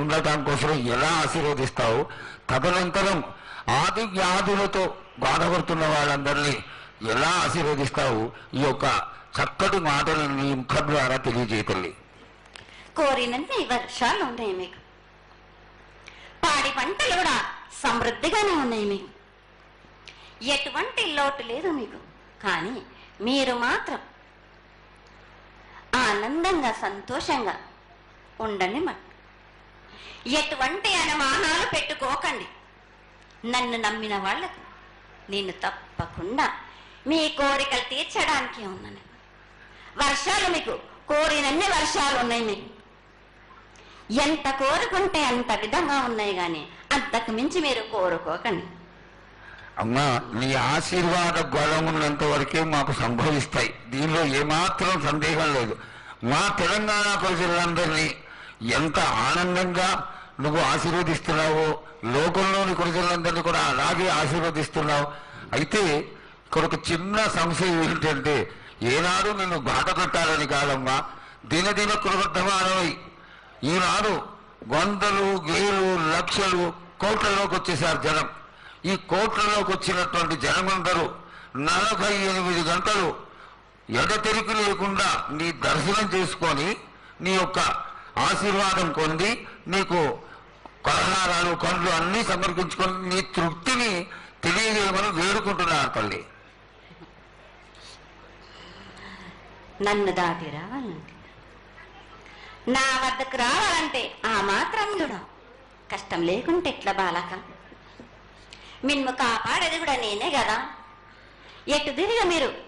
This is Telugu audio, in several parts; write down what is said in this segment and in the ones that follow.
ఉండటం కోసం ఎలా ఆశీర్వదిస్తావు? తదనంతరం ఆది వ్యాధులతో బాధపడుతున్న వాళ్ళందరినీ ఎలా ఆశీర్వదిస్తావు? ఈ యొక్క చక్కటి మాటలను నీ ముఖం ద్వారా తెలియజేయతల్లి కోరినన్ని వర్షాలు ఉన్నాయి మీకు. పాడి పంటలు కూడా సమృద్ధిగానే ఉన్నాయి మీకు. ఎటువంటి లోటు లేదు మీకు. కానీ మీరు మాత్రం ఆనందంగా సంతోషంగా ఉండండి మ ఎటువంటి అనుమానాలు పెట్టుకోకండి. నన్ను నమ్మిన వాళ్ళకు నేను తప్పకుండా మీ కోరికలు తీర్చడానికి ఉన్నాను. వర్షాలు మీకు కోరినన్ని వర్షాలు ఉన్నాయి మీకు. ఎంత కోరుకుంటే అంత విధంగా ఉన్నాయి కానీ అంతకు మించి మీరు కోరుకోకండి. అమ్మా నీ ఆశీర్వాద గొడవ ఉన్నంత వరకే మాకు సంభవిస్తాయి. దీనిలో ఏమాత్రం సందేహం లేదు. మా తెలంగాణ ప్రజలందరినీ ఎంత ఆనందంగా నువ్వు ఆశీర్వదిస్తున్నావో లోకంలోని ప్రజలందరినీ కూడా అలాగే ఆశీర్వదిస్తున్నావు. అయితే ఇక్కడ ఒక చిన్న సంశయం ఏంటంటే ఏనాడు నిన్ను బాధ కట్టాలని కాదమ్మా దినదిన కృతమానమై ఈనాడు వందలు వేలు లక్షలు కోట్లలోకి వచ్చేసారు జనం. ఈ కోట్లలోకి వచ్చినటువంటి జనమందరూ నలభై ఎనిమిది గంటలు ఎడతెరికి లేకుండా నీ దర్శనం చేసుకొని నీ యొక్క ఆశీర్వాదం పొంది నీకు కొరహారాలు కండ్లు అన్నీ సమర్పించుకొని నీ తృప్తిని తెలియజేయమని వేడుకుంటున్నారు తల్లి. నన్ను దాటి రావాలంటే. నా వద్దకు రావాలంటే ఆ మాత్రం కూడా కష్టం లేకుంటే ఎట్లా బాలక? మిమ్ము కాపాడేది కూడా నేనే కదా. ఎటు తిరిగి మీరు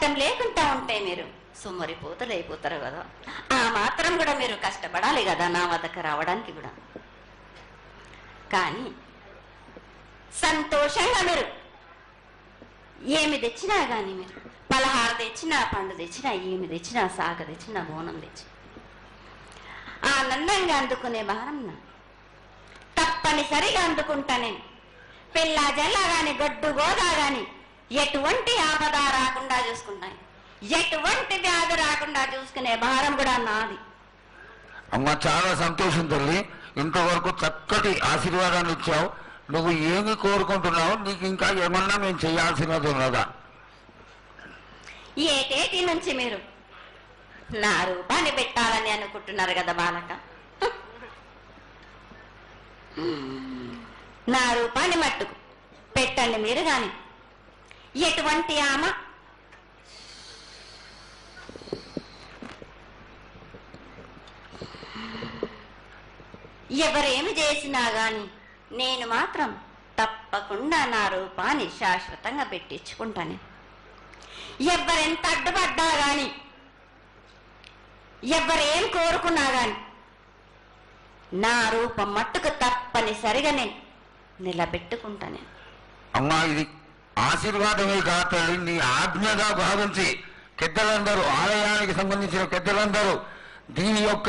కష్టం లేకుండా ఉంటే మీరు సుమ్మరిపోతలు అయిపోతారు కదా. ఆ మాత్రం కూడా మీరు కష్టపడాలి కదా నా వద్దకు రావడానికి కూడా. కానీ సంతోషంగా మీరు ఏమి తెచ్చినా కానీ మీరు పలహార తెచ్చినా పండు తెచ్చినా ఏమి తెచ్చినా సాగ తెచ్చినా బోనం తెచ్చి. ఆనందంగా అందుకునే భారం నా. తప్పనిసరిగా అందుకుంటా నేను. పిల్లా జల్లా గాని గడ్డు గోదా గాని ఎటువంటి ఆపద రాకుండా చూసుకుంటాను ఎటువంటి వ్యాధి రాకుండా చూసుకునే భారం కూడా నాది. అమ్మ చాలా సంతోషం తల్లి. ఇంతవరకు చక్కటి ఆశీర్వాదాన్ని ఇచ్చావు. నువ్వు ఏమి కోరుకుంటున్నావు నీకు ఇంకా ఏమన్నా మేము చేయాల్సినది ఉన్నదా? ఏటేటి నుంచి మీరు నా రూపాన్ని పెట్టాలని అనుకుంటున్నారు కదా బాలక? నా రూపాన్ని మట్టుకు పెట్టండి మీరు గాని. ఎటువంటి ఆమె? ఎవరేమి చేసినా గాని నేను మాత్రం తప్పకుండా నా రూపాన్ని శాశ్వతంగా పెట్టించుకుంటాను. ఎవరెంత అడ్డుపడ్డా గాని ఎవరేం కోరుకున్నా గాని నా రూపం మట్టుకు తప్పనిసరిగా నేను నిలబెట్టుకుంటాను. అమ్మా ఇది ఆశీర్వాదమే కాదు నీ ఆజ్ఞగా భావించి పెద్దలందరూ ఆలయానికి సంబంధించిన పెద్దలందరూ దీని యొక్క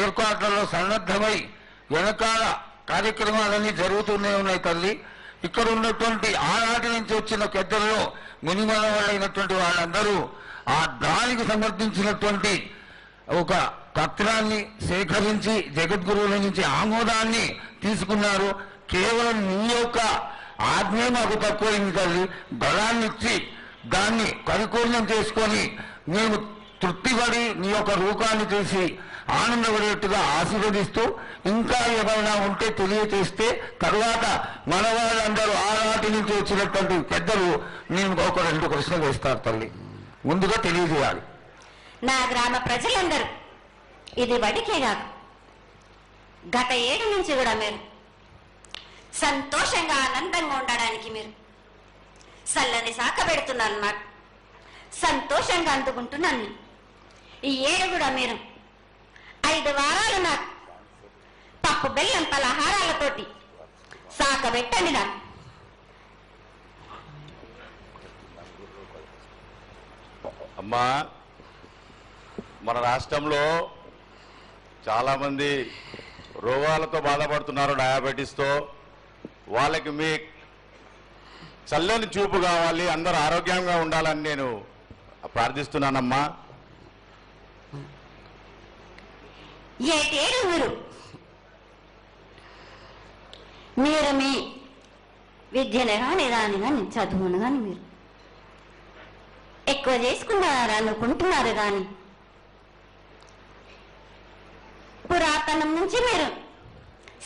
ఏర్పాట్లలో సన్నద్ధమై వెనకాల కార్యక్రమాలన్నీ జరుగుతూనే ఉన్నాయి తల్లి. ఇక్కడ ఉన్నటువంటి ఆనాటి నుంచి వచ్చిన పెద్దల్లో మునిమల వాళ్ళైనటువంటి వాళ్ళందరూ ఆ దానికి సమర్థించినటువంటి ఒక పత్రాన్ని సేకరించి జగద్గురువుల నుంచి ఆమోదాన్ని తీసుకున్నారు. కేవలం నీ యొక్క ఆజ్ఞే మాకు తక్కువైంది తల్లి. బలాన్ని ఇచ్చి దాన్ని పరిపూర్ణం చేసుకొని మేము తృప్తిపడి నీ యొక్క రూపాన్ని చూసి ఆనందపడేట్టుగా ఆశీర్వదిస్తూ ఇంకా ఏమైనా ఉంటే తెలియచేస్తే తరువాత మన వాళ్ళందరూ ఆనాటి నుంచి వచ్చినటువంటి పెద్దలు నేను ఒక రెండు ప్రశ్నలు వేస్తారు తల్లి. ముందుగా తెలియజేయాలి. నా గ్రామ ప్రజలందరూ ఇది వడికే కాదు. గత ఏడు నుంచి కూడా మీరు సంతోషంగా ఆనందంగా మీరు చల్లని సాక పెడుతున్నాను నాకు సంతోషంగా అందుకుంటున్నాను ఈ ఏడు కూడా మీరు. ఐదు వారాలు నాకు. పప్పు బెల్లం పలహారాలతోటి సాక పెట్టండి నాకు. అమ్మా మన రాష్ట్రంలో చాలామంది రోగాలతో బాధపడుతున్నారు డయాబెటీస్తో. వాళ్ళకి మీ చల్లని చూపు కావాలి అందరూ ఆరోగ్యంగా ఉండాలని నేను ప్రార్థిస్తున్నానమ్మా. మీరు మీరు మీ విద్యను కానీ దాన్ని కానీ చదువును కానీ మీరు ఎక్కువ చేసుకున్నారు అనుకుంటున్నారు కానీ పురాతనం నుంచి మీరు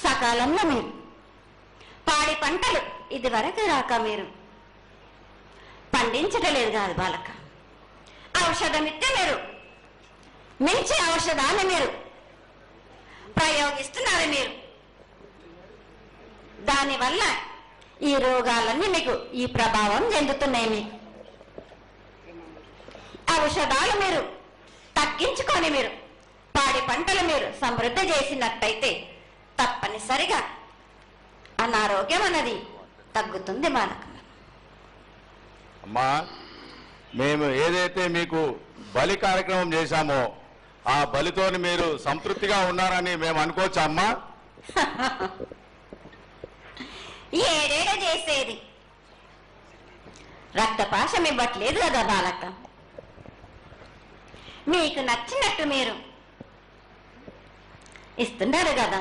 సకాలంలో మీరు పాడి పంటలు ఇది వరకు రాక మీరు. పండించటలేదు కాదు బాలక. ఔషధం ఇస్తే మీరు. మించి ఔషధాన్ని మీరు. ప్రయోగిస్తున్నారు మీరు. దానివల్ల ఈ రోగాలన్నీ మీకు ఈ ప్రభావం చెందుతున్నాయి మీకు. ఔషధాలు మీరు తగ్గించుకొని మీరు పాడి పంటలు మీరు సమృద్ధి చేసినట్టయితే తప్పనిసరిగా అనారోగ్యం అన్నది తగ్గుతుంది బాలక అమ్మా మేము ఏదైతే మీకు బలి కార్యక్రమం చేశామో ఆ బలితోని మీరు సంతృప్తిగా ఉన్నారని మేము అనుకోవచ్చా అమ్మా? ఏడేడ చేసేది? రక్తపాశం ఇవ్వట్లేదు కదా బాలక. మీకు నచ్చినట్టు మీరు ఇస్తున్నారు కదా.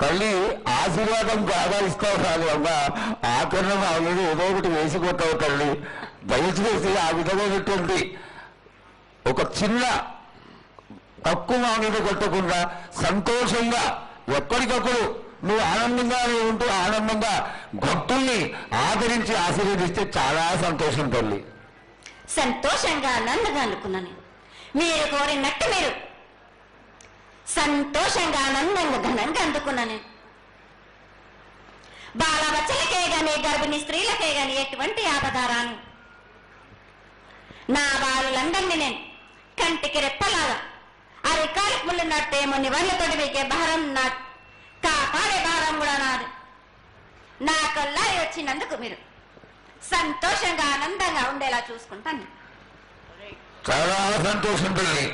తల్లి ఆశీర్వాదం బాగా ఇస్తావు కాదు అమ్మ. ఆకరణ ఆవిడ ఏదో ఒకటి వేసి కొట్టావు తల్లి. దయచేసి ఆ విధమైనటువంటి ఒక చిన్న తక్కువ ఆవిడ కొట్టకుండా సంతోషంగా ఎప్పటికప్పుడు నువ్వు ఆనందంగానే ఉంటూ ఆనందంగా భక్తుల్ని ఆదరించి ఆశీర్వదిస్తే చాలా సంతోషం తల్లి. సంతోషంగా ఆనందంగా అనుకున్నాను. మీరు కోరినట్టు మీరు సంతోషంగా ఆనందంగా ఘనంగా అందుకున్నాను నేను. బాలబచ్చలకే గాని గర్భిణీ స్త్రీలకే గాని ఎటువంటి ఆపదారాను నా బాలులందరినీ నేను కంటికి రెప్పలాగా అరికాలకు ముళ్ళు నట్టేమో నివళ్ళతోటి మీకే భారం నా కాపాడే భారం కూడా నాది. నా కల్లా వచ్చినందుకు మీరు సంతోషంగా ఆనందంగా ఉండేలా చూసుకుంటాను. చాలా సంతోషం తల్లి